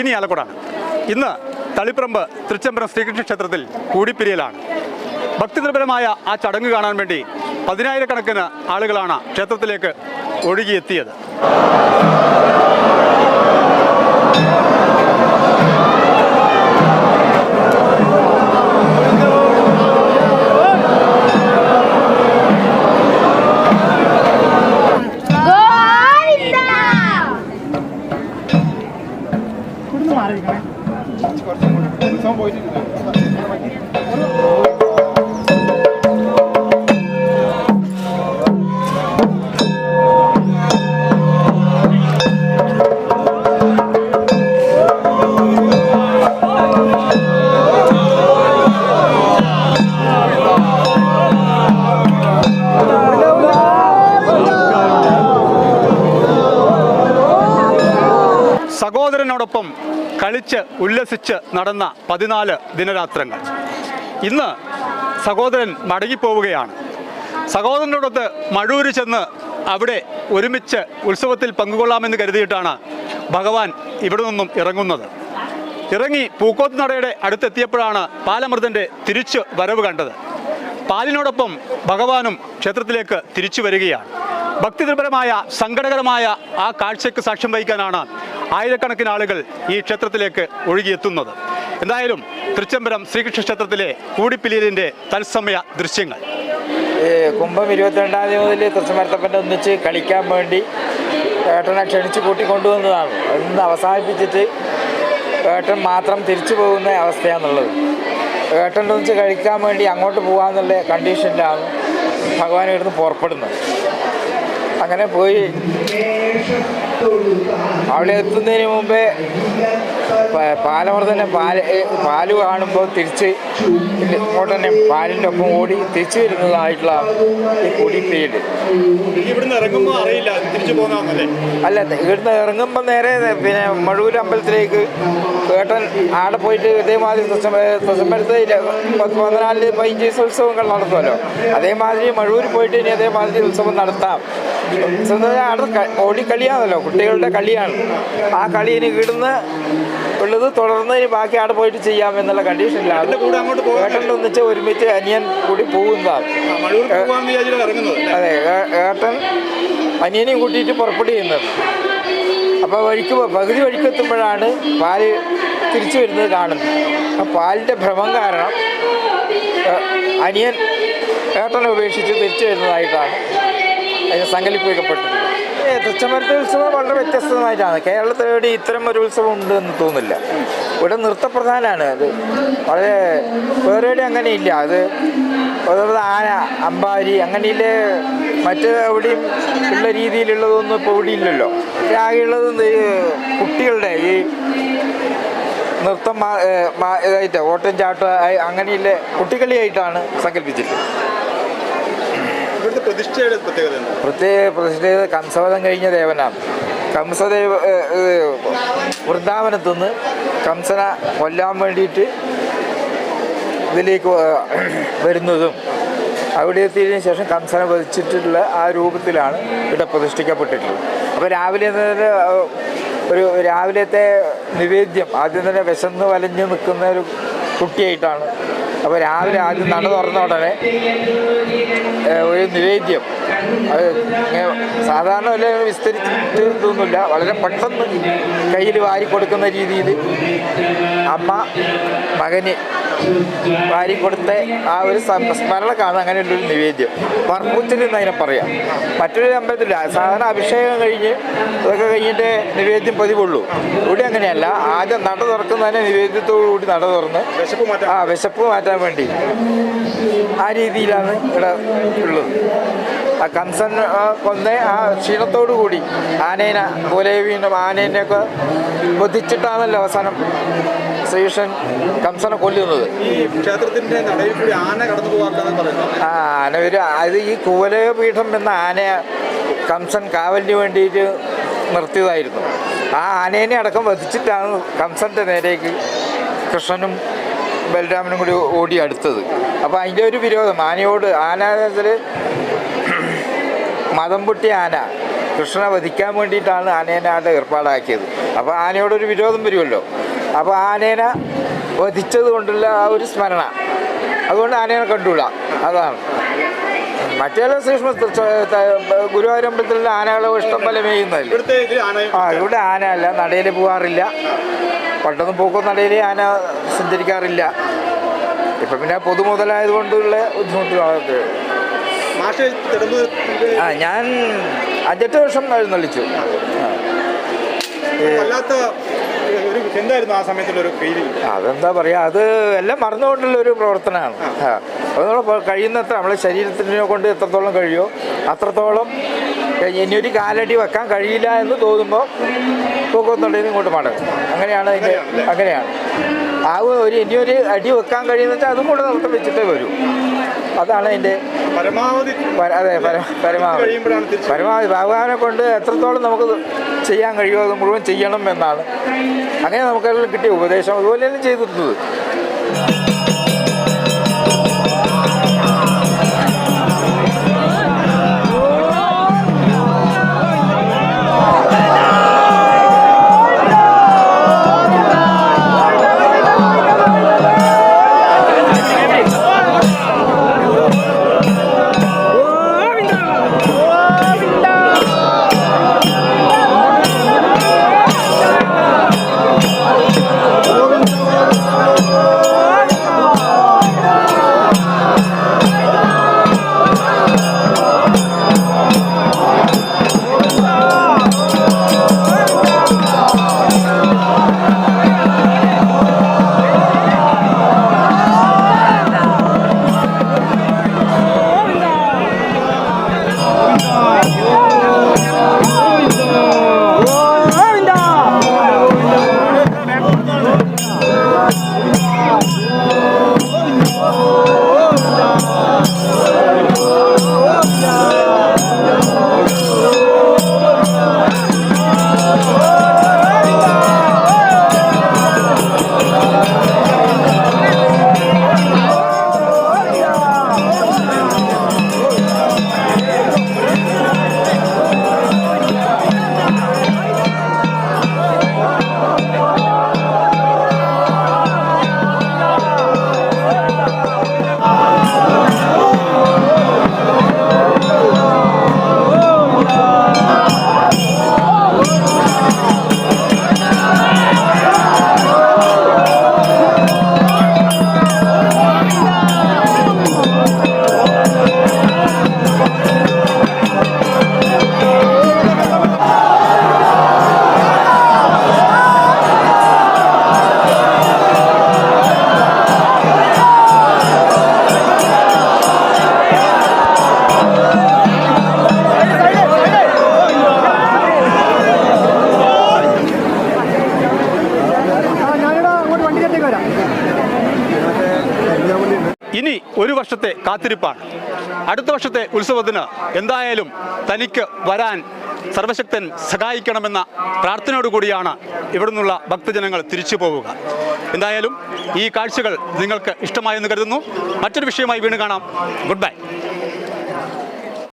ശ്രീനി ആലക്കോടാണ് ഇന്ന് തളിപ്പറമ്പ് തൃച്ചംബരം ശ്രീകൃഷ്ണ ക്ഷേത്രത്തിൽ കൂടിപ്പിരിയലാണ്. ഭക്തിനിർഭരമായ ആ ചടങ്ങ് കാണാൻ വേണ്ടി പതിനായിരക്കണക്കിന് ആളുകളാണ് ക്ഷേത്രത്തിലേക്ക് ഒഴുകിയെത്തിയത്. സഹോദരനോടൊപ്പം ഉല്ലസിച്ച് നടന്ന പതിനാല് ദിനരാത്രങ്ങൾ. ഇന്ന് സഹോദരൻ മടങ്ങിപ്പോവുകയാണ് സഹോദരനോടൊത്ത് മഴൂര് ചെന്ന് അവിടെ ഒരുമിച്ച് ഉത്സവത്തിൽ പങ്കുകൊള്ളാമെന്ന് കരുതിയിട്ടാണ് ഭഗവാൻ ഇവിടെ നിന്നും ഇറങ്ങുന്നത്. ഇറങ്ങി പൂക്കോത്ത് നടയുടെ അടുത്തെത്തിയപ്പോഴാണ് പാലമൃതന്റെ തിരിച്ചു വരവ് കണ്ടത്. പാലിനോടൊപ്പം ഭഗവാനും ക്ഷേത്രത്തിലേക്ക് തിരിച്ചു വരികയാണ്. ഭക്തിനിർഭരമായ സങ്കടകരമായ ആ കാഴ്ചയ്ക്ക് സാക്ഷ്യം വഹിക്കാനാണ് ആയിരക്കണക്കിന് ആളുകൾ ഈ ക്ഷേത്രത്തിലേക്ക് ഒഴുകിയെത്തുന്നത്. എന്തായാലും തൃച്ചംബരം ശ്രീകൃഷ്ണ ക്ഷേത്രത്തിലെ കൂടിപ്പിലിയലിന്റെ തത്സമയ ദൃശ്യങ്ങൾ. കുംഭം ഇരുപത്തിരണ്ടാം തീയതി മുതൽ തൃശ്ശമരത്തപ്പന്റെ ഒന്നിച്ച് കളിക്കാൻ വേണ്ടി ഏട്ടനെ ക്ഷണിച്ച് കൂട്ടിക്കൊണ്ടുവന്നതാണ്. ഇന്ന് അവസാനിപ്പിച്ചിട്ട് ഏട്ടൻ മാത്രം തിരിച്ചു പോകുന്ന അവസ്ഥയാണെന്നുള്ളത് ഏട്ടന്റെ ഒന്നിച്ച് കഴിക്കാൻ വേണ്ടി അങ്ങോട്ട് പോകാമെന്നുള്ള കണ്ടീഷനിലാണ് ഭഗവാൻ ഇവിടുന്ന് പുറപ്പെടുന്നത്. അങ്ങനെ പോയി. അവിടെ എത്തുന്നതിന് മുമ്പേ പ- പാലമർദ്ദനെ പാൽ പാൽ കാണുമ്പോൾ തിരിച്ച് ഇങ്ങോട്ട് തന്നെ പാലിന്റെ ഒപ്പം ഓടി തിരിച്ചു വരുന്നതായിട്ടുള്ള ഈ കുടിപ്പീര് ഇവിടുന്ന് ഇറങ്ങുമ്പോൾ അറിയില്ല തിരിച്ചു പോകുന്നതാണല്ലേ അല്ല ഇവിടുന്ന് ഇറങ്ങുമ്പോൾ നേരെ പിന്നെ മഴൂർ അമ്പലത്തിലേക്ക് കേട്ടൻ ആടെ പോയിട്ട് ഇതേമാതിരി തൃശ്ശമ്പലത്ത് പത്ത് പതിനാല് പതിനഞ്ച് ദിവസം ഉത്സവങ്ങൾ നടത്തുമല്ലോ അതേമാതിരി മഴൂർ പോയിട്ട് ഇനി അതേമാതിരി ഉത്സവം നടത്താം. ആടെ ഓടിക്കളിയാണല്ലോ കുട്ടികളുടെ കളിയാണ്. ആ കളി ഇനി ഇടുന്ന ഉള്ളത് തുടർന്ന് ഇനി ബാക്കി ആട് പോയിട്ട് ചെയ്യാം എന്നുള്ള കണ്ടീഷനിലാണ് ഏട്ടന്റെ ഒന്നിച്ച് ഒരുമിച്ച് അനിയൻ കൂടി പോകുന്നതാണ് അതെ ഏട്ടൻ അനിയനെയും കൂട്ടിയിട്ട് പുറപ്പെടുകയുന്നത് അപ്പോൾ വഴിക്ക് പകുതി വഴിക്ക് എത്തുമ്പോഴാണ് പാൽ തിരിച്ചു വരുന്നത് കാണുന്നത്. ആ പാലിന്റെ ഭ്രമം കാരണം അനിയൻ ഏട്ടനെ ഉപേക്ഷിച്ച് തിരിച്ചു വരുന്നതായിട്ടാണ് ഏ, തൃച്ചമരത്തെ ഉത്സവം വളരെ വ്യത്യസ്തമായിട്ടാണ്. കേരളത്തിൽ എവിടെ ഇത്തരം ഒരു ഉത്സവം ഉണ്ട് എന്ന് തോന്നുന്നില്ല. ഇവിടെ നൃത്തപ്രധാനമാണ് അത്. വളരെ വേറെ അങ്ങനെ ഇല്ല അത് അതുപോലെ ആന അമ്പാരി അങ്ങനെയില്ല മറ്റ് എവിടെയും ഉള്ള രീതിയിലുള്ളതൊന്നും ഇപ്പോൾ ഇവിടെ ഇല്ലല്ലോ. ആകെയുള്ളത് കുട്ടികളുടെ ഈ നൃത്തം ഇതായിട്ട് ഓട്ടം ചാട്ടം അങ്ങനെയുള്ള കുട്ടികളിയായിട്ടാണ് സങ്കല്പിച്ചിട്ടുള്ളത്. ഇവിടുത്തെ പ്രതിഷ്ഠയുടെ പ്രത്യേക പ്രതിഷ്ഠയത് കംസവധം കഴിഞ്ഞ ദേവനാണ് കംസദേവ വൃന്ദാവനത്തു നിന്ന് വൃന്ദാവനത്തുനിന്ന് കംസനെ കൊല്ലാൻ വേണ്ടിയിട്ട് ഇതിലേക്ക് വരുന്നതും അവിടെ എത്തിയതിനു ശേഷം കംസനെ വധിച്ചിട്ടുള്ള ആ രൂപത്തിലാണ് ഇവിടെ പ്രതിഷ്ഠിക്കപ്പെട്ടിട്ടുള്ളത്. അപ്പോൾ രാവിലെ തന്നെ ഒരു രാവിലത്തെ നിവേദ്യം ആദ്യം തന്നെ വിശന്ന് വലഞ്ഞ് നിൽക്കുന്ന ഒരു കുട്ടിയായിട്ടാണ് അപ്പോൾ രാവിലെ ആദ്യം നട തുറന്ന ഉടനെ ഒരു നിവേദ്യം. അത് സാധാരണ വല്ല വിസ്തരിച്ചിട്ട് ഇതൊന്നുമില്ല. വളരെ പെട്ടെന്ന് കയ്യിൽ വാരി കൊടുക്കുന്ന രീതിയിൽ അമ്മ മകന് വാരി കൊടുത്ത ആ ഒരു സ്മരണക്കാണ് അങ്ങനെയുള്ള ഒരു നിവേദ്യം. പറമ്പൂച്ചൽ എന്ന് അതിനെ പറയാം. മറ്റൊരു അമ്പലത്തില്ല. സാധാരണ അഭിഷേകം കഴിഞ്ഞ് അതൊക്കെ കഴിഞ്ഞിട്ട് നിവേദ്യം പതിവുള്ളൂ. ഇവിടെ അങ്ങനെയല്ല. ആദ്യം നട തുറക്കുന്നതിനെ നിവേദ്യത്തോടു കൂടി നട തുറന്ന് വിശപ്പ് മാറ്റാൻ ആ വിശപ്പ് മാറ്റാൻ വേണ്ടി ആ രീതിയിലാണ് ഇവിടെ ഉള്ളത്. ആ കംസൻ ആ, ആ ക്ഷീണത്തോടു കൂടി. ആനേനെ വീണ്ടും ആനേനെയൊക്കെ ബുദ്ധിച്ചിട്ടാണല്ലോ അവസാനം ശ്രീകൃഷ്ണൻ കംസനെ കൊല്ലുന്നത്. ഈ ക്ഷേത്രത്തിന്റെ നടയിൽ കൂടി ആന കടന്നു പോകാറുണ്ടെന്ന് ആ ആന ഒരു അത് ഈ കുവലപീഠം എന്ന ആനയെ കംസൻ കാവലിന് വേണ്ടിയിട്ട് നിർത്തിയതായിരുന്നു. ആ ആനേനെ അടക്കം വധിച്ചിട്ടാണ് കംസന്റെ നേരേക്ക് കൃഷ്ണനും ബലരാമനും കൂടി ഓടി അടുത്തത്. അപ്പോൾ അതിന്റെ ഒരു വിരോധം ആനയോട് ആന വെച്ചാൽ മതം പൊട്ടിയ ആന. കൃഷ്ണനെ വധിക്കാൻ വേണ്ടിയിട്ടാണ് ആനേനെ ആടെ ഏർപ്പാടാക്കിയത്. അപ്പോൾ ആനയോടൊരു വിരോധം വരുമല്ലോ. അപ്പോൾ ആനേനെ വധിച്ചത് കൊണ്ടുള്ള ആ ഒരു സ്മരണ. അതുകൊണ്ട് ആനേനെ കണ്ടുകൂടാ. അതാണ്. മറ്റേ സൂക്ഷ്മ ഗുരുവായൂരമ്പലത്തിലുള്ള ആനകളെ ഇഷ്ടം പോലെ മേയുന്നതല്ല? ആ ഇവിടെ ആന അല്ല. നടയിൽ പോകാറില്ല പണ്ടൊന്നും പൂക്കും നടയിൽ ആന സഞ്ചരിക്കാറില്ല. ഇപ്പം പിന്നെ പൊതുമുതലായതുകൊണ്ടുള്ള തിടമ്പ് ആ ഞാൻ അഞ്ചെട്ട് വർഷം എഴുന്നള്ളിച്ചു ആ. വല്ലാത്ത ഒരു എന്തായിരുന്നു ആ സമയത്തുള്ള ഒരു ഫീലിംഗ് അതെന്താ പറയുക അത് എല്ലാം മറന്നുകൊണ്ടുള്ള ഒരു പ്രവർത്തനമാണ് അത് നമ്മൾ കഴിയുന്നത്ര നമ്മളെ ശരീരത്തിനെ കൊണ്ട് എത്രത്തോളം കഴിയോ അത്രത്തോളം ഇനിയൊരു കാലടി വെക്കാൻ കഴിയില്ല എന്ന് തോന്നുമ്പോൾ പോക്കുന്നുണ്ടെങ്കിൽ ഇങ്ങോട്ട് മടങ്ങും. അങ്ങനെയാണ് അതിന്റെ അങ്ങനെയാണ്. ആ ഒരു ഇനിയൊരു അടി വെക്കാൻ കഴിയുന്ന വെച്ചാൽ അതും കൂടെ നിർത്തം വെച്ചിട്ടേ വരൂ. അതാണ് അതിന്റെ പരമാവധി അതെ പരമാവധി. പരമാവധി ഭഗവാനെ കൊണ്ട് എത്രത്തോളം നമുക്ക് ചെയ്യാൻ കഴിയുമോ അത് മുഴുവൻ ചെയ്യണം എന്നാണ്. അങ്ങനെ നമുക്കെല്ലാം കിട്ടിയ ഉപദേശം. അതുപോലെ തന്നെ ചെയ്തിട്ടുള്ളത് വർഷത്തെ കാത്തിരിപ്പാണ്. അടുത്ത വർഷത്തെ ഉത്സവത്തിന് എന്തായാലും തനിക്ക് വരാൻ സർവശക്തൻ സഹായിക്കണമെന്ന പ്രാർത്ഥനയോടുകൂടിയാണ് ഇവിടെ നിന്നുള്ള ഭക്തജനങ്ങൾ തിരിച്ചു പോവുക. എന്തായാലും ഈ കാഴ്ചകൾ നിങ്ങൾക്ക് ഇഷ്ടമായെന്ന് കരുതുന്നു. മറ്റൊരു വിഷയമായി വീണ്ടും കാണാം. Good bye